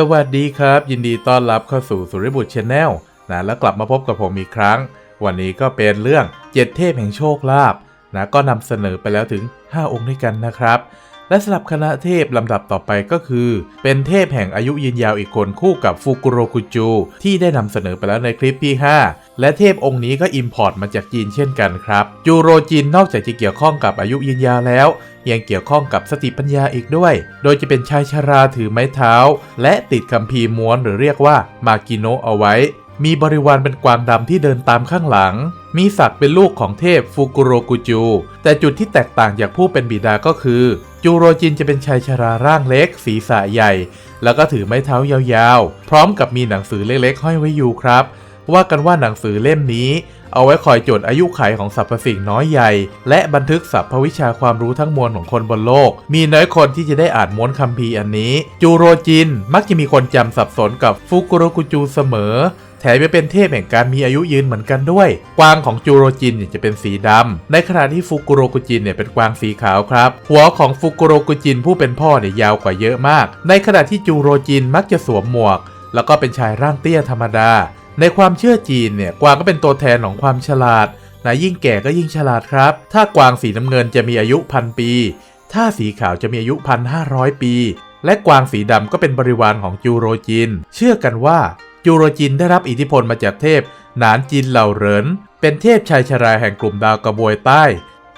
สวัสดีครับ ยินดีต้อนรับเข้าสู่สุริบุตรชาแนลนะแล้วกลับมาพบกับผมอีกครั้ง วันนี้ก็เป็นเรื่องเจ็ดเทพแห่งโชคลาภนะก็นำเสนอไปแล้วถึง 5 องค์ด้วยกันนะครับ และสำหรับคณะเทพลำดับต่อไปก็คือ เป็นเทพแห่งอายุยืนยาวอีกคนคู่กับฟุกุโรกุจู ที่ได้นำเสนอไปแล้วในคลิปที่ 5 และเทพองค์นี้ก็อิมพอร์ตมาจากจีนเช่นกันครับ จูโรจินนอกจากจะเกี่ยวข้องกับอายุยืนยาวแล้วยังเกี่ยวข้องกับสติปัญญาอีกด้วย โดยจะเป็นชายชราถือไม้เท้า และติดคัมภีร์ม้วนหรือเรียกว่ามากิโนะเอาไว้ มีบริวารเป็นกวางดำที่เดินตามข้างหลัง มีศักดิ์เป็นลูกของเทพฟุกุโรกุจู แต่จุดที่แตกต่างจากผู้เป็นบิดาก็คือ จูโรจินจะเป็นชายชราร่างเล็ก ศีรษะใหญ่ แล้วก็ถือไม้เท้ายาวๆ พร้อมกับมีหนังสือเล็กๆ ห้อยไว้อยู่ครับ ว่ากันว่าหนังสือเล่มนี้ เอาไว้คอยจดอายุไขของสรรพสิ่งน้อยใหญ่ และบันทึกสรรพวิชาความรู้ทั้งมวลของคนบนโลก มีน้อยคนที่จะได้อ่านม้วนคัมภีร์อันนี้ จูโรจินมักจะมีคนจำสับสนกับฟุกุโรกุจูเสมอ แถมยังเป็นเทพแห่งการมีอายุยืนเหมือนกันด้วย กวางของจูโรจินเนี่ยจะเป็นสีดำในขณะที่ฟุกุโรกุจินเนี่ยเป็นกวางสีขาวครับ หัวของฟุกุโรกุจินผู้เป็นพ่อเนี่ยยาวกว่าเยอะมาก ในขณะที่จูโรจินมักจะสวมหมวก แล้วก็เป็นชายร่างเตี้ยธรรมดา ในความเชื่อจีนเนี่ยกวางก็เป็นตัวแทนของความฉลาดนะยิ่งแก่ก็ยิ่งฉลาดครับ ถ้ากวางสีน้ำเงินจะมีอายุพันปี ถ้าสีขาวจะมีอายุพันห้าร้อยปี และกวางสีดำก็เป็นบริวารของจูโรจิน เชื่อกันว่า จูโรจินได้รับอิทธิพลมาจากเทพ หนานจินเหล่าเหริน เป็นเทพชายชราแห่งกลุ่มดาวกระบวยใต้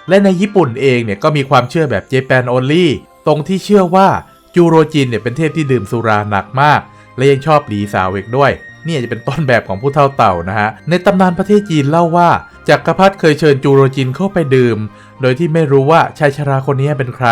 และในญี่ปุ่นเองเนี่ยก็มีความเชื่อแบบเจแปนโอลี่ตรงที่เชื่อว่าจูโรจินเนี่ยเป็นเทพที่ดื่มสุราหนักมาก และยังชอบหลีสาวเอกด้วย นี่จะเป็นต้นแบบของผู้เท่าเต่านะฮะ ในตำนานประเทศจีนเล่าว่า จักรพรรดิเคยเชิญจูโรจินเข้าไปดื่ม โดยที่ไม่รู้ว่าชายชราคนนี้เป็นใคร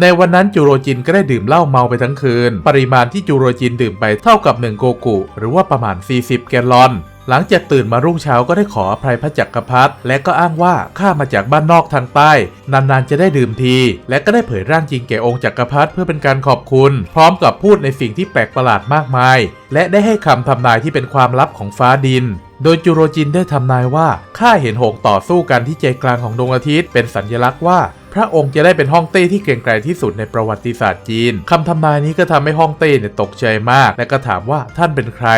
ในวันนั้นจูโรจินก็ได้ดื่มเหล้าเมาไปทั้งคืน ปริมาณที่จูโรจินดื่มไปเท่ากับ1โกกุ หรือว่าประมาณ 40 แกลลอน หลังจากตื่นมารุ่งเช้าก็ได้ขออภัยพระจักรพรรดิและก็อ้างว่าข้ามาจากบ้านนอกทางใต้ นานๆจะได้ดื่มที และก็ได้เผยร่างจริงแก่องค์จักรพรรดิเพื่อเป็นการขอบคุณ พร้อมกับพูดในสิ่งที่แปลกประหลาดมากมาย และได้ให้คำทำนายที่เป็นความลับของฟ้าดิน โดยจูโรจินได้ทำนายว่าข้าเห็นหงต่อสู้กันที่ใจกลางของดวงอาทิตย์เป็นสัญลักษณ์ว่าพระองค์จะได้เป็นฮ่องเต้ที่เกรียงไกรที่สุดในประวัติศาสตร์จีนคำทำนายนี้ก็ทำให้ฮ่องเต้เนี่ยตกใจมาก และก็ถามว่าท่านเป็นใคร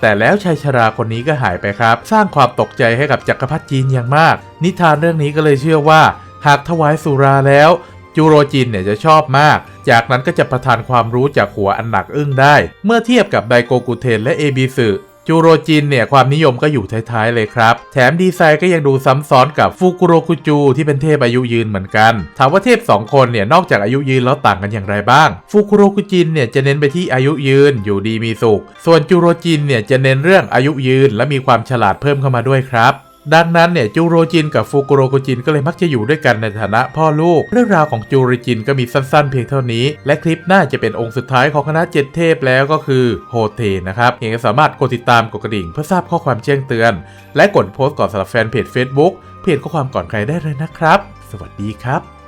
แต่แล้วชายชราคนนี้ก็หายไปครับ สร้างความตกใจให้กับจักรพรรดิจีนอย่างมาก นิทานเรื่องนี้ก็เลยเชื่อว่า หากถวายสุราแล้วจูโรจินเนี่ยจะชอบมาก จากนั้นก็จะประทานความรู้จากหัวอันหนักอึ้งได้ เมื่อเทียบกับไดโกกุเทนและเอบิสึ จูโรจินเนี่ยความนิยมก็อยู่ท้ายๆเลยครับ แถมดีไซน์ก็ยังดูซ้ำซ้อนกับฟุกุโรคุจูที่เป็นเทพอายุยืนเหมือนกัน ถามว่าเทพ 2 คนเนี่ยนอกจากอายุยืนแล้วต่างกันอย่างไรบ้างฟุกุโรคุจินเนี่ยจะเน้นไปที่อายุยืนอยู่ดีมีสุข ส่วนจูโรจินเนี่ยจะเน้นเรื่องอายุยืนและมีความฉลาดเพิ่มเข้ามาด้วยครับ ดังนั้นเนี่ยจูโรจินกับฟูกุโรกุจินก็เลยมักจะอยู่ด้วยกันในฐานะพ่อลูก เรื่องราวของจูโรจินก็มีสั้นๆ เพียงเท่านี้ และคลิปน่าจะเป็นองค์สุดท้ายของคณะเจ็ดเทพแล้วก็คือโฮเทนะครับยังสามารถกดติดตามกดกระดิ่งเพื่อทราบข้อความแจ้งเตือน และกดโพสต์ก่อนสำหรับแฟนเพจ Facebook เพียงข้อความก่อนใครได้เลยนะครับ สวัสดีครับ